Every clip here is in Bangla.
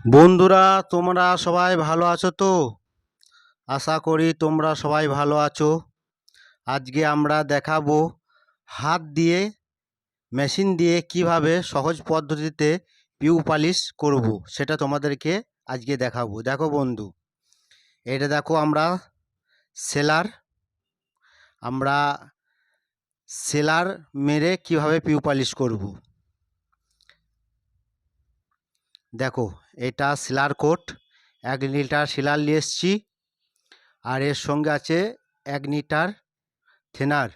বন্ধুরা, তোমরা সবাই ভালো আছো তো? আশা করি তোমরা সবাই ভালো আছো। আজকে আমরা দেখাবো হাত দিয়ে, মেশিন দিয়ে কীভাবে সহজ পদ্ধতিতে পিউ পালিশ করব, সেটা তোমাদেরকে আজকে দেখাবো। দেখো বন্ধু, এটা দেখো আমরা সেলার আমরা সেলার মেরে কীভাবে পিউ পালিশ করব। দেখো এটা শিলার কোট। এক লিটার শিলার নিয়ে এসছি। আর এর সঙ্গে আছে এক লিটার থেনার।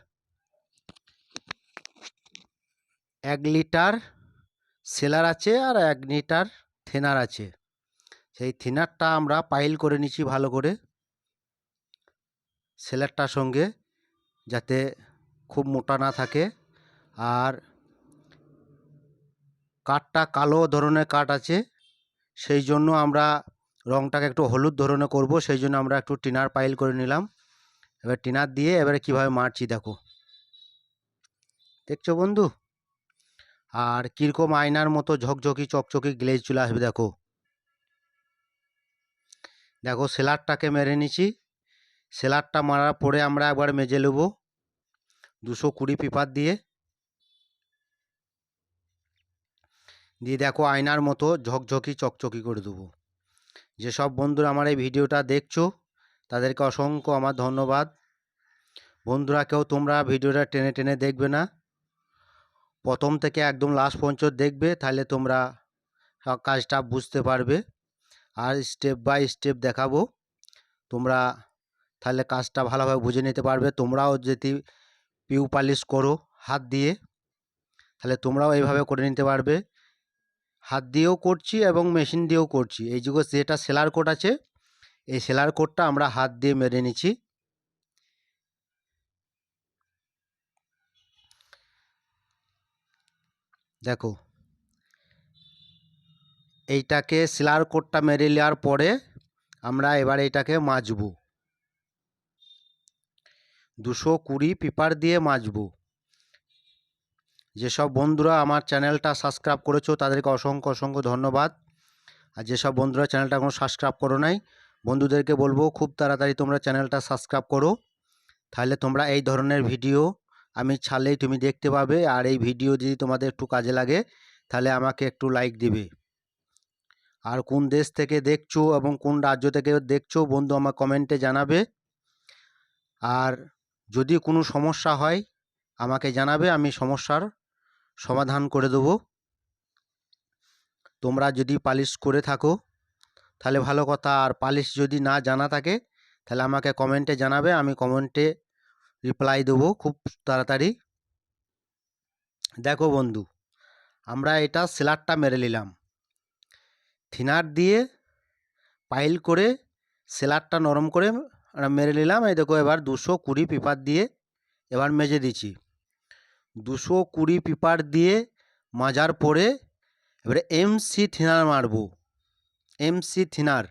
এক লিটার সেলার আছে আর এক লিটার থেনার আছে। সেই থেনারটা আমরা পাইল করে নিচ্ছি ভালো করে। সেলারটার সঙ্গে যাতে খুব মোটা না থাকে। আর কাঠটা কালো ধরনের কাঠ আছে। সেই জন্য আমরা রংটাকে একটু হলুদ ধরনের করব, সেই জন্য আমরা একটু টিনার পাইল করে নিলাম। এবার টিনার দিয়ে এবারে কীভাবে মারছি দেখো। দেখছ বন্ধু? আর কীরকম আয়নার মতো ঝকঝকি, চকচকি গ্লেজ চলে আসবে দেখো। দেখো, সেলারটাকে মেরে নিছি সেলারটা মারার পরে আমরা একবার মেজে নেব। দুশো কুড়ি পেপার দিয়ে। দিয়ে দেখো আয়নার মতো ঝকঝকি চকচকি করে দেবো। যেসব বন্ধুরা আমার এই ভিডিওটা দেখছ, তাদেরকে অসংখ্য আমার ধন্যবাদ। বন্ধুরা কেউ তোমরা ভিডিওটা টেনে টেনে দেখবে না। প্রথম থেকে একদম লাস্ট পর্যন্ত দেখবে, তাহলে তোমরা কাজটা বুঝতে পারবে। আর স্টেপ বাই স্টেপ দেখাবো। তোমরা তাহলে কাজটা ভালোভাবে বুঝে নিতে পারবে। তোমরাও যদি পিউ পালিশ করো হাত দিয়ে, তাহলে তোমরাও এইভাবে করে নিতে পারবে। হাত দিয়েও করছি এবং মেশিন দিয়েও করছি। এই যুগে যেটা সেলার কোট আছে, এই সেলার কোটটা আমরা হাত দিয়ে মেরে নিচ্ছি। দেখো, এইটাকে সেলার কোটটা মেরে নেওয়ার পরে আমরা এবার এটাকে মাজবো। দুশো কুড়ি পেপার দিয়ে মাজবো। যেসব বন্ধুরা আমার চ্যানেলটা সাবস্ক্রাইব করেছ, তাদেরকে অসংখ্য অসংখ্য ধন্যবাদ। আর যেসব বন্ধুরা চ্যানেলটা এখনও সাবস্ক্রাইব করো নাই, বন্ধুদেরকে বলব খুব তাড়াতাড়ি তোমরা চ্যানেলটা সাবস্ক্রাইব করো। তাহলে তোমরা এই ধরনের ভিডিও আমি ছাড়লেই তুমি দেখতে পাবে, আর এই ভিডিও যদি তোমাদের একটু কাজে লাগে, তাহলে আমাকে একটু লাইক দিবে। আর কোন দেশ থেকে দেখছ এবং কোন রাজ্য থেকে দেখছ, বন্ধু আমার কমেন্টে জানাবে। আর যদি কোনো সমস্যা হয়, আমাকে জানাবে, আমি সমস্যার সমাধান করে দেবো। তোমরা যদি পালিশ করে থাকো, তাহলে ভালো কথা। আর পালিশ যদি না জানা থাকে, তাহলে আমাকে কমেন্টে জানাবে, আমি কমেন্টে রিপ্লাই দেবো খুব তাড়াতাড়ি। দেখো বন্ধু, আমরা এটা সেলারটা মেরে নিলাম। থিনার দিয়ে পাইল করে সেলারটা নরম করে মেরে নিলাম। এই দেখো এবার দুশো কুড়ি পেপার দিয়ে এবার মেজে দিচ্ছি। দুশো কুড়ি পেপার দিয়ে মাজার পরে এবারে এমসি থিনার মারবো। এমসি থিনার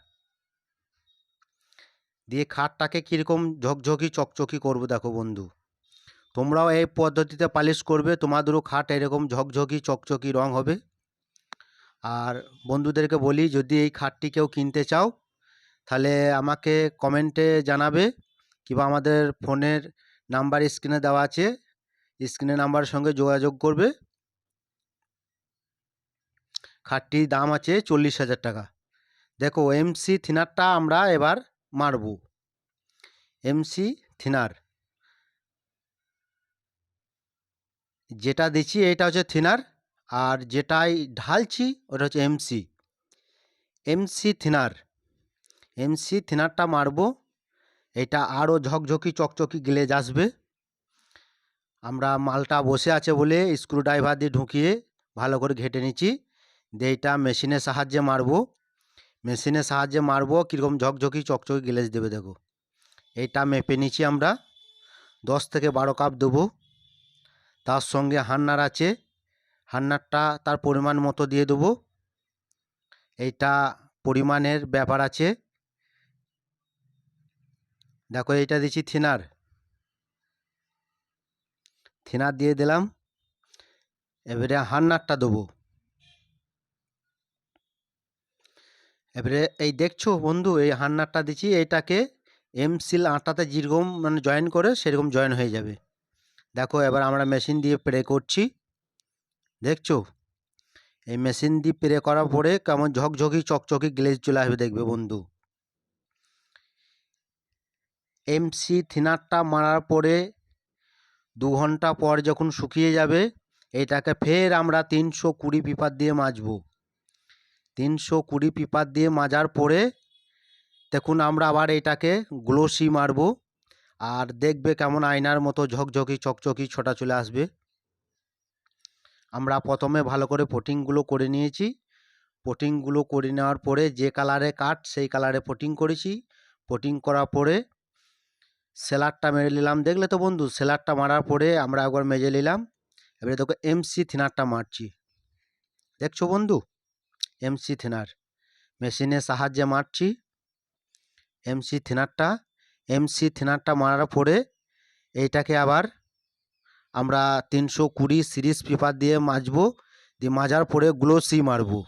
দিয়ে খাটটাকে কীরকম ঝকঝকি, চকচকি করব দেখো বন্ধু। তোমরাও এই পদ্ধতিতে পালিশ করবে, তোমাদেরও খাট এরকম ঝকঝকি, চকচকি রং হবে। আর বন্ধুদেরকে বলি, যদি এই খাটটি কেউ কিনতে চাও, তাহলে আমাকে কমেন্টে জানাবে কিংবা আমাদের ফোনের নাম্বার স্ক্রিনে দেওয়া আছে। স্ক্রিনে নাম্বারের সঙ্গে যোগাযোগ করবে। খাটটির দাম আছে চল্লিশ হাজার টাকা। দেখো এমসি থিনারটা আমরা এবার মারব। এমসি থিনার যেটা দিচ্ছি এটা হচ্ছে থিনার আর যেটাই ঢালছি ওটা হচ্ছে এমসি এমসি থিনার এমসি থিনারটা মারবো। এটা আরও ঝকঝকি চকচকি গ্লেজ আসবে। আমরা মালটা বসে আছে বলে স্ক্রুড্রাইভার দিয়ে ঢুকিয়ে ভালো করে ঘেটে নিচ্ছি। দিয়ে মেশিনের সাহায্যে মারবো। মেশিনের সাহায্যে মারবো, কীরকম ঝকঝকি, চকচকি গ্লেজ দেবে দেখো। এইটা মেপে নিচ্ছি আমরা। দশ থেকে বারো কাপ দেবো। তার সঙ্গে হান্নার আছে। হান্নারটা তার পরিমাণ মতো দিয়ে দেবো। এইটা পরিমাণের ব্যাপার আছে। দেখো এইটা দিচ্ছি থিনার। থিনার দিয়ে দিলাম। এবারে হান্নারটা দেবো। এবারে এই দেখছ বন্ধু, এই হান্নারটা দিচ্ছি এইটাকে এম সিল আটাতে যেরকম মানে জয়েন করে সেরকম জয়েন হয়ে যাবে। দেখো এবার আমরা মেশিন দিয়ে প্রে করছি। দেখছ? এই মেশিন দিয়ে প্রে করার পরে কেমন ঝকঝকি, চকচকি গ্লেজ চলে আসবে দেখবে বন্ধু। এমসি থিনারটা মারার পরে দু ঘণ্টা পর যখন শুকিয়ে যাবে, এটাকে ফের আমরা তিনশো কুড়ি পিপার দিয়ে মাজবো। তিনশো কুড়ি পিপার দিয়ে মাজার পরে দেখুন আমরা আবার এটাকে গ্লোসি মারবো। আর দেখবে কেমন আয়নার মতো ঝকঝকি, চকচকি, ছোটা চলে আসবে। আমরা প্রথমে ভালো করে পোটিংগুলো করে নিয়েছি। পোটিংগুলো করে নেওয়ার পরে যে কালারে কাট, সেই কালারে পোটিং করেছি। পোটিং করার পরে সেলারটা মেরে নিলাম। দেখলে তো বন্ধু সেলারটা মারার পরে আমরা একবার মেজে নিলাম। এবারে তোকে এমসি থিনারটা মারছি। দেখছ বন্ধু? MC thinner. মেশিনের সাহায্যে মারছি। এমসি থিনারটা এমসি থিনারটা মারার পরে এইটাকে আবার আমরা তিনশো কুড়ি সিরিজ পেপার দিয়ে মাজবো। দিয়ে মাজার পরে গ্লোসি মারবো।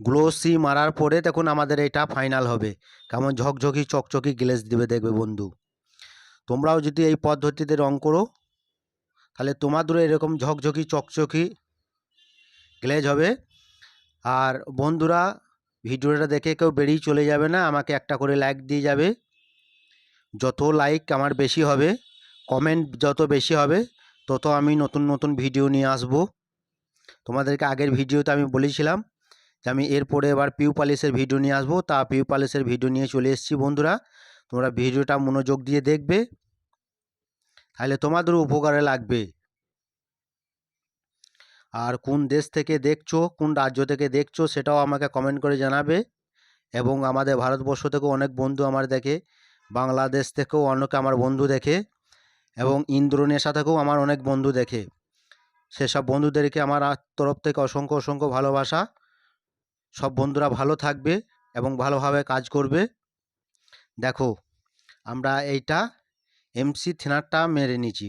গ্লোসি মারার পরে দেখুন আমাদের এটা ফাইনাল হবে। কেমন ঝকঝকি, চকচকি গ্লেজ দিবে দেখবে বন্ধু। তোমরাও যদি এই পদ্ধতিতে রং করো, তাহলে তোমাদেরও এরকম ঝকঝকি, চকচকি গ্লেজ হবে। আর বন্ধুরা, ভিডিওটা দেখে কেউ বেরিয়ে চলে যাবে না, আমাকে একটা করে লাইক দিয়ে যাবে। যত লাইক আমার বেশি হবে কমেন্ট যত বেশি হবে, তত আমি নতুন নতুন ভিডিও নিয়ে আসব। তোমাদেরকে আগের ভিডিওতে আমি বলেছিলাম আমি এরপরে এবার পিউ ভিডিও নিয়ে আসব। তা পিউ ভিডিও নিয়ে চলে এসেছি বন্ধুরা। তোমরা ভিডিওটা মনোযোগ দিয়ে দেখবে। তাহলে তোমাদেরও উপকারে লাগবে। আর কোন দেশ থেকে দেখছ, কোন রাজ্য থেকে দেখছ, সেটাও আমাকে কমেন্ট করে জানাবে। এবং আমাদের ভারতবর্ষ থেকেও অনেক বন্ধু আমার দেখে, বাংলাদেশ থেকেও অনেকে আমার বন্ধু দেখে, এবং ইন্দ্রোনেশিয়া থেকেও আমার অনেক বন্ধু দেখে। সেসব বন্ধুদেরকে আমার তরফ থেকে অসংখ্য অসংখ্য ভালোবাসা। সব বন্ধুরা ভালো থাকবে এবং ভালোভাবে কাজ করবে। দেখো, আমরা এইটা এমসি থিনারটা মেরে নিচ্ছি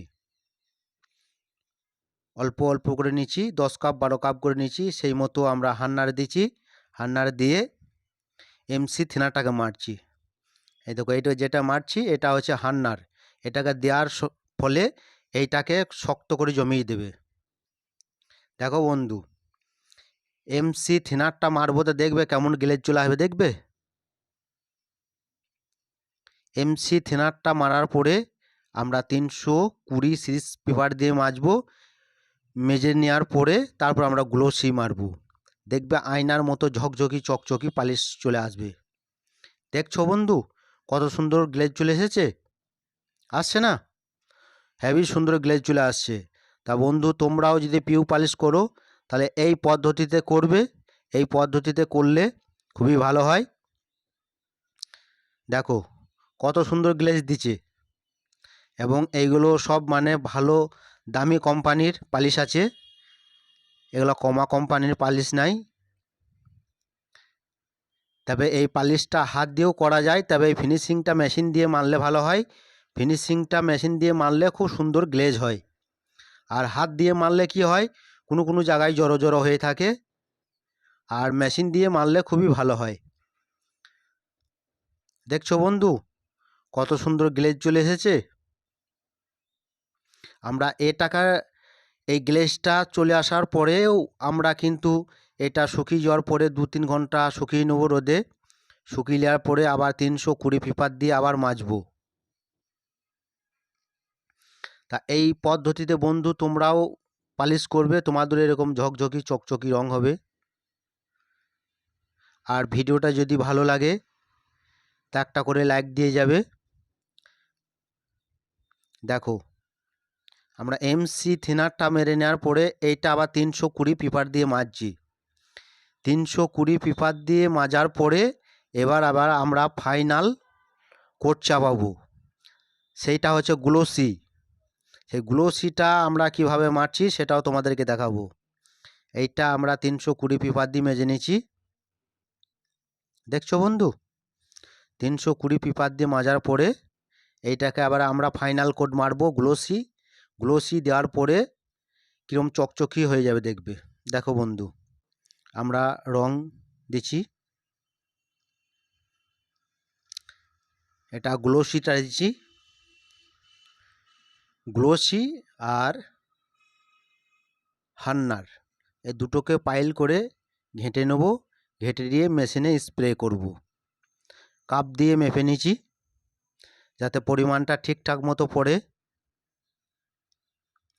অল্প অল্প করে নিচ্ছি দশ কাপ, বারো কাপ করে নিচ্ছি সেই মতো আমরা হান্নার দিচ্ছি হান্নার দিয়ে এমসি থিনারটাকে মারছি। এই দেখো, এইটা যেটা মারছি, এটা হচ্ছে হান্নার। এটাকে দেওয়ার ফলে এইটাকে শক্ত করে জমিয়ে দেবে। দেখো বন্ধু এমসি থিনারটা মারবো তো দেখবে কেমন গ্লেজ চলে আসবে দেখবে? এমসি থিনারটা মারার পরে আমরা তিনশো কুড়ি সিরিজ পেপার দিয়ে মাজবো, মেজে নেওয়ার পরে তারপর আমরা গ্লোসি মারবো। দেখবে আয়নার মতো ঝকঝকি, চকচকি পালিশ চলে আসবে। দেখছ বন্ধু, কত সুন্দর গ্লেজ চলে এসেছে? আসছে না? হেভি সুন্দর গ্লেজ চলে আসছে। তা বন্ধু, তোমরাও যদি পিউ পালিশ করো তাহলে এই পদ্ধতিতে করবে, এই পদ্ধতিতে করলে খুবই ভালো হয়। দেখো, কত সুন্দর গ্লেজ দিচ্ছে। এবং এইগুলো সব মানে ভালো দামি কোম্পানির পালিশ আছে। এগুলো কমা কোম্পানির পালিশ নাই। তবে এই পালিশটা হাত দিয়েও করা যায়, তবে এই ফিনিশিংটা মেশিন দিয়ে মারলে ভালো হয়। ফিনিশিংটা মেশিন দিয়ে মারলে খুব সুন্দর গ্লেজ হয়। আর হাত দিয়ে মারলে কি হয়? কোনো কোনো জায়গায় জড়ো জড়ো হয়ে থাকে। আর মেশিন দিয়ে মারলে খুবই ভালো হয়। দেখছ বন্ধু কত সুন্দর গ্লেজ চলে এসেছে? আমরা এ টাকা এই গ্লেজটা চলে আসার পরেও আমরা কিন্তু এটা শুকিয়ে যাওয়ার পরে দু তিন ঘণ্টা শুকিয়ে নেব রোদে। শুকিয়ে নেওয়ার পরে আবার তিনশো কুড়ি পেপার দিয়ে আবার মাজবো। তা এই পদ্ধতিতে বন্ধু তোমরাও পালিশ করবে তোমাদের এরকম ঝকঝকি, চকচকি রং হবে। আর ভিডিওটা যদি ভালো লাগে, তা একটা করে লাইক দিয়ে যাবে। দেখো, আমরা এমসি থিনারটা মেরে নেওয়ার পরে এইটা আবার তিনশো কুড়ি পেপার দিয়ে মাজছি তিনশো কুড়ি পেপার দিয়ে মাজার পরে এবার আবার আমরা ফাইনাল কোট চাপাবো। সেইটা হচ্ছে গ্লোসি সেই গ্লোসিটা আমরা কীভাবে মারছি সেটাও তোমাদেরকে দেখাবো। এইটা আমরা তিনশো কুড়ি পেপার দিয়ে মেজে নিয়েছি। দেখছ বন্ধু? তিনশো কুড়ি পেপার দিয়ে মাজার পরে এইটাকে আবার আমরা ফাইনাল কোড মারবো, গ্লোসি। গ্লোসি দেওয়ার পরে কীরকম চকচকি হয়ে যাবে দেখবে। দেখো বন্ধু, আমরা রং দিচ্ছি। এটা গ্লোসিটা দিচ্ছি। গ্লোসি আর হান্নার। এই দুটোকে পাইল করে ঘেঁটে নেব, ঘেঁটে দিয়ে মেশিনে স্প্রে করব। কাপ দিয়ে মেপে নিচ্ছি, যাতে পরিমাণটা ঠিকঠাক মতো পড়ে।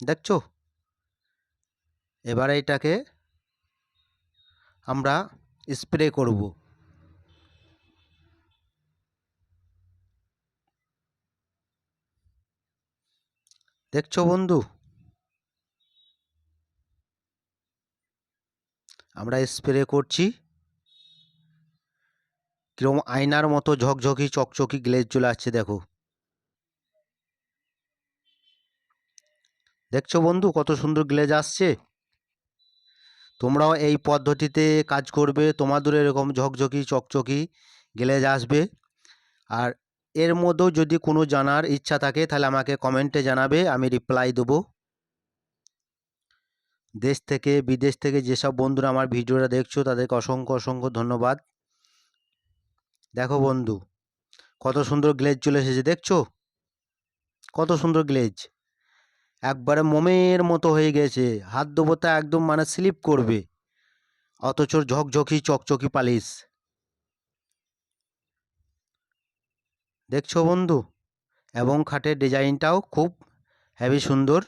দেখছ? এবার এটাকে আমরা স্প্রে করব। দেখছ বন্ধু? আমরা স্প্রে করছি। কিরম আয়নার মতো ঝকঝকি, চকচকি গ্লেজ চলে আসছে, দেখো। দেখছ বন্ধু কত সুন্দর গ্লেজ আসছে? তোমরাও এই পদ্ধতিতে কাজ করবে তোমাদের এরকম ঝকঝকি, চকচকি গ্লেজ আসবে। আর এর মধ্যেও যদি কোনো জানার ইচ্ছা থাকে, তাহলে আমাকে কমেন্টে জানাবে, আমি রিপ্লাই দেবো। দেশ থেকে, বিদেশ থেকে যেসব বন্ধুরা আমার ভিডিওটা দেখছ, তাদেরকে অসংখ্য অসংখ্য ধন্যবাদ। দেখো বন্ধু, কত সুন্দর গ্লেজ চলে এসেছে, দেখছ? কত সুন্দর গ্লেজ। একবারে মোমের মতো হয়ে গেছে, হাত দেবো তা একদম মানে স্লিপ করবে, অথচ ঝকঝকি, চকচকি পালিশ। দেখছ বন্ধু? এবং খাটের ডিজাইনটাও খুব হেভি সুন্দর।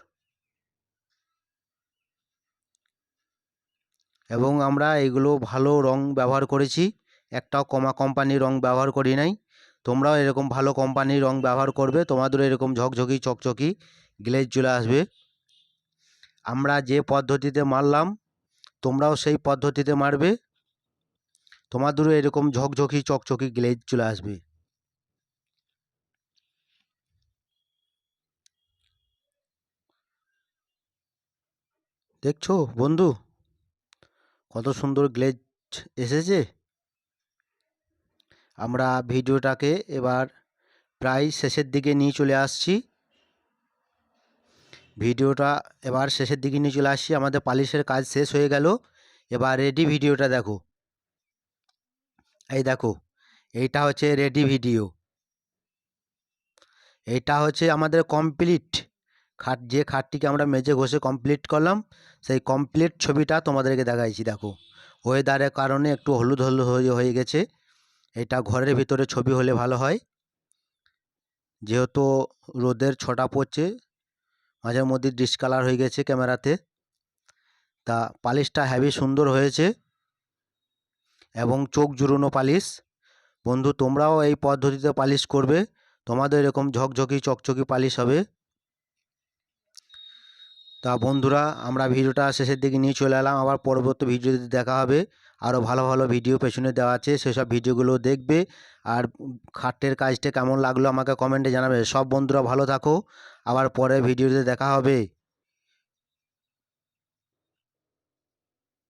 এবং আমরা এগুলো ভালো রং ব্যবহার করেছি। একটাও কমা কোম্পানির রং ব্যবহার করি নাই। তোমরাও এরকম ভালো কোম্পানির রং ব্যবহার করবে, তোমাদেরও এরকম ঝকঝকি, চকচকি, গ্লেজ চলে আসবে। আমরা যে পদ্ধতিতে মারলাম, তোমরাও সেই পদ্ধতিতে মারবে। তোমাদেরও এরকম ঝকঝকি, চকচকি, গ্লেজ চলে আসবে। দেখছ, বন্ধু? কত সুন্দর গ্লেজ এসেছে। আমরা ভিডিওটাকে এবার প্রায় শেষের দিকে নিয়ে চলে আসছি। ভিডিওটা এবার শেষের দিকে নিয়ে চলে আসছি। আমাদের পালিশের কাজ শেষ হয়ে গেল। এবার রেডি ভিডিওটা দেখো। এই দেখো, এইটা হচ্ছে রেডি ভিডিও এইটা হচ্ছে আমাদের কমপ্লিট খাট, যে খাটটিকে আমরা মেজে ঘষে কমপ্লিট করলাম, সেই কমপ্লিট ছবিটা তোমাদেরকে দেখাইছি, দেখো। ওয়েদারের কারণে একটু হলুদ হলুদ হয়ে গেছে। এটা ঘরের ভিতরে ছবি হলে ভালো হয়। যেহেতু রোদের ছটা পড়ছে, মাঝে মধ্যে ডিসকালার হয়ে গেছে ক্যামেরাতে। তা পালিশটা হেভি সুন্দর হয়েছে। এবং চোখ জুড়োনো পালিশ বন্ধু, তোমরাও এই পদ্ধতিতে পালিশ করবে। তোমাদের এরকম ঝকঝকি, চকচকি পালিশ হবে। তা বন্ধুরা, আমরা ভিডিওটা শেষের দিকে নিয়ে চলে এলাম। আবার পরবর্তী ভিডিওতে দেখা হবে। আরও ভালো ভালো ভিডিও পেছনে দেওয়া আছে, সেসব ভিডিওগুলো দেখবে। আর খাটের কাজটা কেমন লাগল আমাকে কমেন্টে জানাবে। সব বন্ধুরা ভালো থাকো। আবার পরে ভিডিওতে দেখা হবে।